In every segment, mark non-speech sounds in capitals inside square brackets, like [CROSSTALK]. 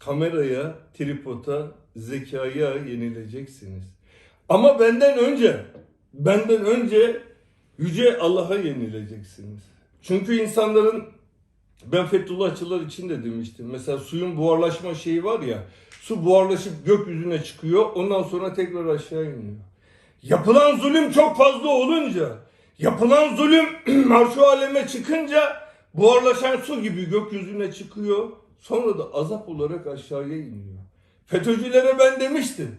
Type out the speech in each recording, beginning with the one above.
kameraya, tripoda, zekaya yenileceksiniz. Ama benden önce, benden önce yüce Allah'a yenileceksiniz. Çünkü insanların ben Fethullahçılar için de demiştim. Mesela suyun buharlaşma şeyi var ya. Su buharlaşıp gökyüzüne çıkıyor. Ondan sonra tekrar aşağı iniyor. Yapılan zulüm çok fazla olunca, yapılan zulüm [CLEARS THROAT] marşu aleme çıkınca buharlaşan su gibi gökyüzüne çıkıyor. Sonra da azap olarak aşağıya iniyor. FETÖ'cülere ben demiştim.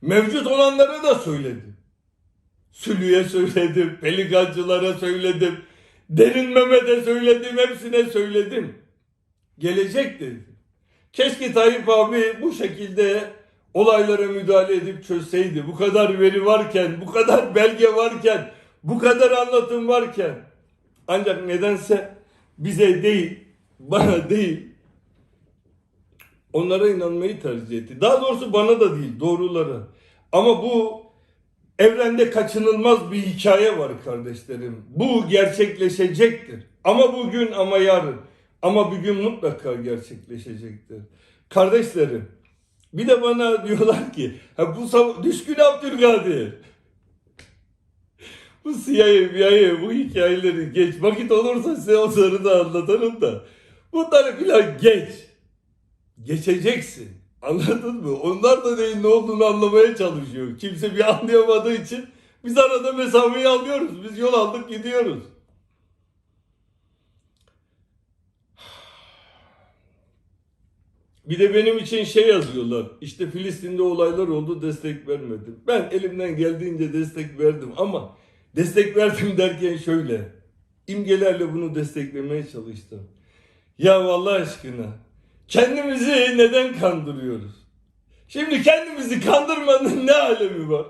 Mevcut olanlara da söyledim. Sülü'ye söyledim, pelikancılara söyledim, Derin Mehmet'e söyledim, hepsine söyledim. Gelecek dedim. Keşke Tayyip abi bu şekilde olaylara müdahale edip çözseydi. Bu kadar veri varken, bu kadar belge varken, bu kadar anlatım varken. Ancak nedense bize değil, bana değil, onlara inanmayı tercih etti. Daha doğrusu bana da değil, doğrulara. Ama bu evrende kaçınılmaz bir hikaye var kardeşlerim. Bu gerçekleşecektir. Ama bugün ama yarın. Ama bir gün mutlaka gerçekleşecektir. Kardeşlerim, bir de bana [LAUGHS] diyorlar ki, ha bu düşkün Abdülkadir. [LAUGHS] Bu CIA, CIA, bu hikayeleri geç. Vakit olursa size onları da anlatırım da. Bunları filan geç. Geçeceksin. Anladın mı? Onlar da neyin ne olduğunu anlamaya çalışıyor. Kimse bir anlayamadığı için biz arada mesafeyi alıyoruz. Biz yol aldık gidiyoruz. Bir de benim için şey yazıyorlar. İşte Filistin'de olaylar oldu destek vermedim. Ben elimden geldiğince destek verdim ama destek verdim derken şöyle. imgelerle bunu desteklemeye çalıştım. Ya Allah aşkına kendimizi neden kandırıyoruz? Şimdi kendimizi kandırmanın ne alemi var?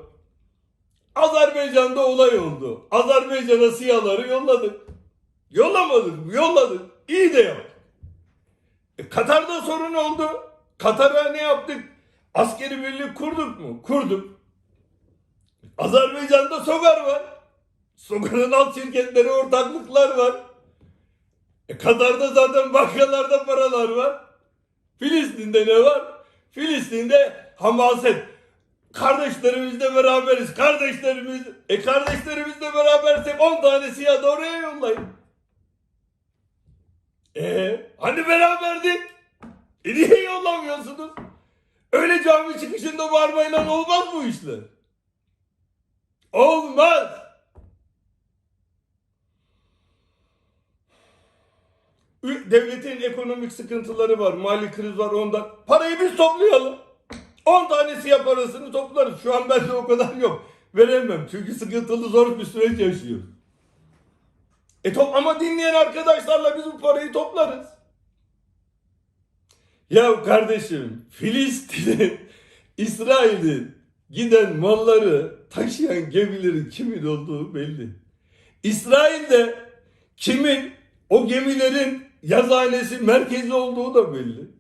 Azerbaycan'da olay oldu. Azerbaycan'a siyaları yolladık. Yollamadık mı? Yolladık. İyi de yaptık. E, Katar'da sorun oldu. Katar'a ne yaptık? Askeri birlik kurduk mu? Kurduk. Azerbaycan'da Sogar var. Sogar'ın alt şirketleri ortaklıklar var. E, Katar'da zaten bankalarda paralar var. Filistin'de ne var? Filistin'de hamaset. Kardeşlerimizle beraberiz. Kardeşlerimiz. E kardeşlerimizle berabersek 10 tane siyah da oraya yollayın. E hani beraberdik? E niye yollamıyorsunuz? Öyle cami çıkışında bağırmayla olmaz bu işler. Olmaz. Devletin ekonomik sıkıntıları var, mali kriz var ondan. Parayı biz toplayalım. 10 tane siyah parasını toplarız. Şu an bende o kadar yok. Veremem. Çünkü sıkıntılı zor bir süreç yaşıyoruz. E top ama dinleyen arkadaşlarla biz bu parayı toplarız. Ya kardeşim Filistin'in, İsrail'in giden malları taşıyan gemilerin kimin olduğu belli. İsrail'de kimin o gemilerin yazıhanesi merkezi olduğu da belli.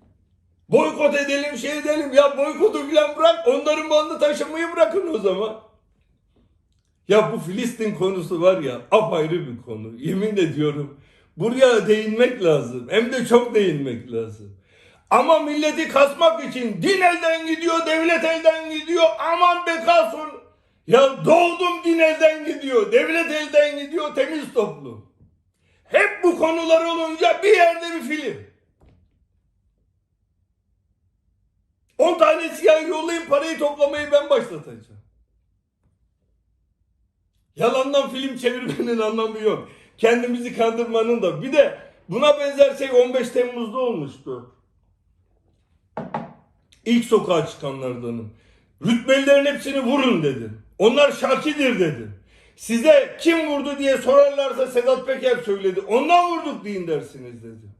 Boykot edelim şey edelim ya boykotu falan bırak onların malını taşımayı bırakın o zaman. Ya bu Filistin konusu var ya apayrı bir konu. Yemin ediyorum. Buraya değinmek lazım. Hem de çok değinmek lazım. Ama milleti kasmak için din elden gidiyor, devlet elden gidiyor. Aman be kalsın. Ya doğdum din elden gidiyor, devlet elden gidiyor, temiz toplum. Hep bu konular olunca bir yerde bir film. 10 tane siyah yollayın parayı toplamayı ben başlatacağım. Yalandan film çevirmenin anlamı yok. Kendimizi kandırmanın da. Bir de buna benzer şey 15 Temmuz'da olmuştu. İlk sokağa çıkanlardanım. Rütbelilerin hepsini vurun dedim. Onlar şakidir dedim. Size kim vurdu diye sorarlarsa Sedat Peker söyledi. Ondan vurduk deyin dersiniz dedim.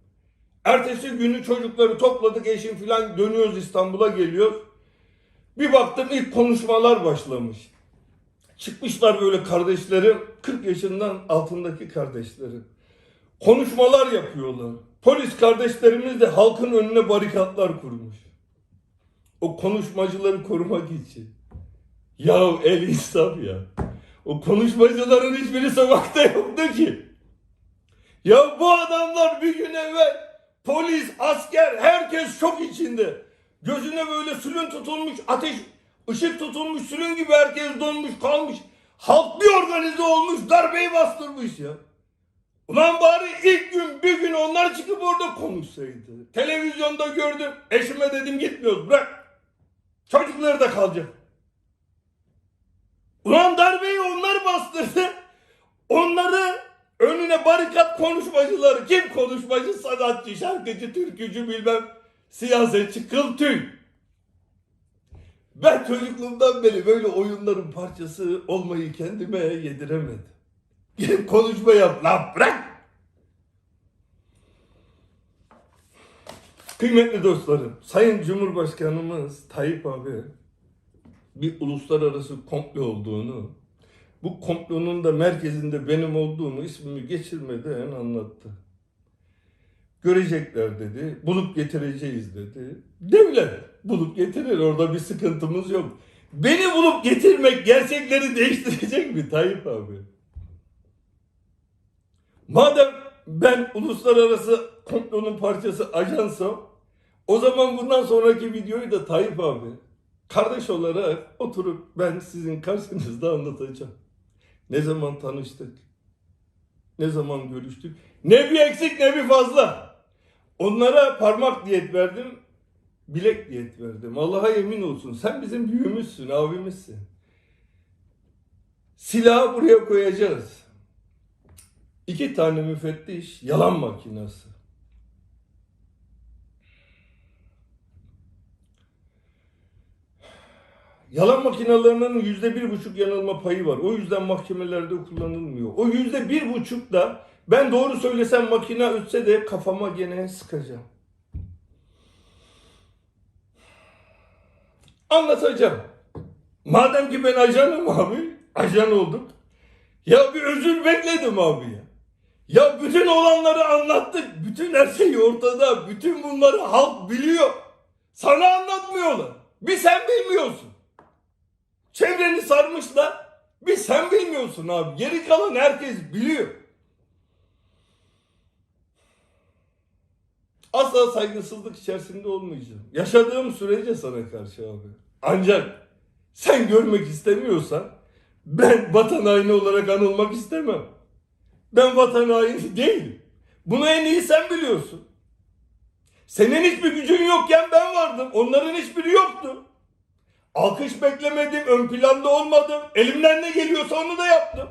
Ertesi günü çocukları topladık eşim filan dönüyoruz İstanbul'a geliyor. Bir baktım ilk konuşmalar başlamış. Çıkmışlar böyle kardeşlerim 40 yaşından altındaki kardeşlerim. Konuşmalar yapıyorlar. Polis kardeşlerimiz de halkın önüne barikatlar kurmuş. O konuşmacıları korumak için. Ya el insaf ya. O konuşmacıların hiçbiri sokakta yoktu ki. Ya bu adamlar bir gün evvel polis, asker herkes şok içinde. Gözüne böyle sülün tutulmuş, ateş, ışık tutulmuş, sülün gibi herkes donmuş kalmış. Halk bir organize olmuş, darbeyi bastırmış ya. Ulan bari ilk gün bir gün onlar çıkıp orada konuşsaydı. Televizyonda gördüm. Eşime dedim gitmiyoruz bırak. Çocukları da kalacak. Ulan darbeyi onlar bastırdı. Onları önüne barikat konuşmacıları. Kim konuşmacı? Sanatçı, şarkıcı, türkücü bilmem. Siyasetçi, kıl. Ben çocukluğumdan beri böyle oyunların parçası olmayı kendime yediremedim. Gel konuşma yap lan bırak. Kıymetli dostlarım, Sayın Cumhurbaşkanımız Tayyip abi bir uluslararası komplo olduğunu, bu komplonun da merkezinde benim olduğumu ismimi geçirmeden anlattı. Görecekler dedi, bulup getireceğiz dedi. Devlet bulup getirir, orada bir sıkıntımız yok. Beni bulup getirmek gerçekleri değiştirecek mi Tayyip abi? Madem ben uluslararası komplonun parçası ajansam o zaman bundan sonraki videoyu da Tayyip abi kardeş olarak oturup ben sizin karşınızda anlatacağım. Ne zaman tanıştık? Ne zaman görüştük? Ne bir eksik ne bir fazla. Onlara parmak diyet verdim, bilek diyet verdim. Allah'a yemin olsun sen bizim büyüğümüzsün, abimizsin. Silahı buraya koyacağız. İki tane müfettiş yalan makinası. Yalan makinalarının yüzde bir buçuk yanılma payı var. O yüzden mahkemelerde kullanılmıyor. O yüzde bir buçuk da ben doğru söylesem makine ötse de kafama gene sıkacağım. Anlatacağım. Madem ki ben ajanım abi, ajan olduk. Ya bir özür bekledim abi ya. Ya bütün olanları anlattık. Bütün her şey ortada. Bütün bunları halk biliyor. Sana anlatmıyorlar. Bir sen bilmiyorsun. Çevreni sarmışlar. Bir sen bilmiyorsun abi. Geri kalan herkes biliyor. Asla saygısızlık içerisinde olmayacağım. Yaşadığım sürece sana karşı abi. Ancak sen görmek istemiyorsan ben vatan haini olarak anılmak istemem. Ben vatan haini değilim. Bunu en iyi sen biliyorsun. Senin hiçbir gücün yokken ben vardım. Onların hiçbiri yoktu. Alkış beklemedim, ön planda olmadım. Elimden ne geliyorsa onu da yaptım.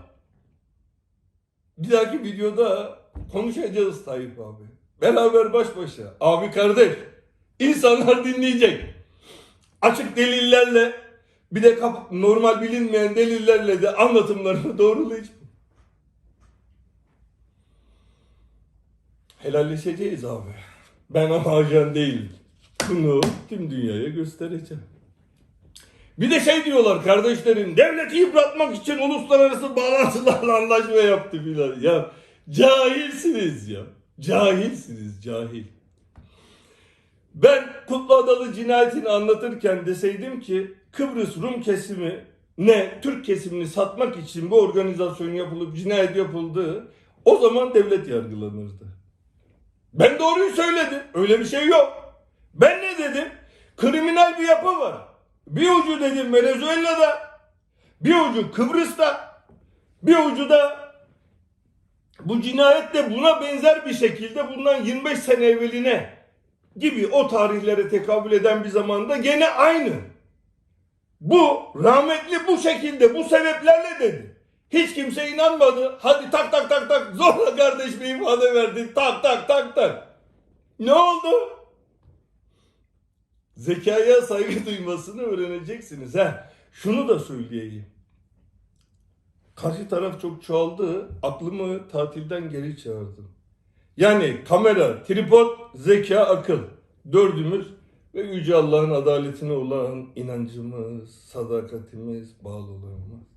Bir dahaki videoda konuşacağız Tayyip abi. Beraber baş başa. Abi kardeş. İnsanlar dinleyecek. Açık delillerle bir de normal bilinmeyen delillerle de anlatımlarını [LAUGHS] doğrulayacağım. Helalleşeceğiz abi. Ben ama ajan değilim. Bunu tüm dünyaya göstereceğim. Bir de şey diyorlar kardeşlerin devleti yıpratmak için uluslararası bağlantılarla anlaşma yaptı filan. Ya cahilsiniz ya. Cahilsiniz cahil. Ben Kutlu Adalı cinayetini anlatırken deseydim ki Kıbrıs Rum kesimi ne Türk kesimini satmak için bu organizasyon yapılıp cinayet yapıldı o zaman devlet yargılanırdı. Ben doğruyu söyledim. Öyle bir şey yok. Ben ne dedim? Kriminal bir yapı var. Bir ucu dedim Venezuela'da, bir ucu Kıbrıs'ta, bir ucu da bu cinayet de buna benzer bir şekilde bundan 25 sene evveline gibi o tarihlere tekabül eden bir zamanda gene aynı. Bu rahmetli bu şekilde bu sebeplerle dedi. Hiç kimse inanmadı. Hadi tak tak tak tak zorla kardeş bir ifade verdi. Tak tak tak tak. Ne oldu? Zekaya saygı duymasını öğreneceksiniz. ha. Şunu da söyleyeyim. Karşı taraf çok çoğaldı. Aklımı tatilden geri çağırdım. Yani kamera, tripod, zeka, akıl. Dördümüz ve Yüce Allah'ın adaletine olan inancımız, sadakatimiz, bağlılığımız.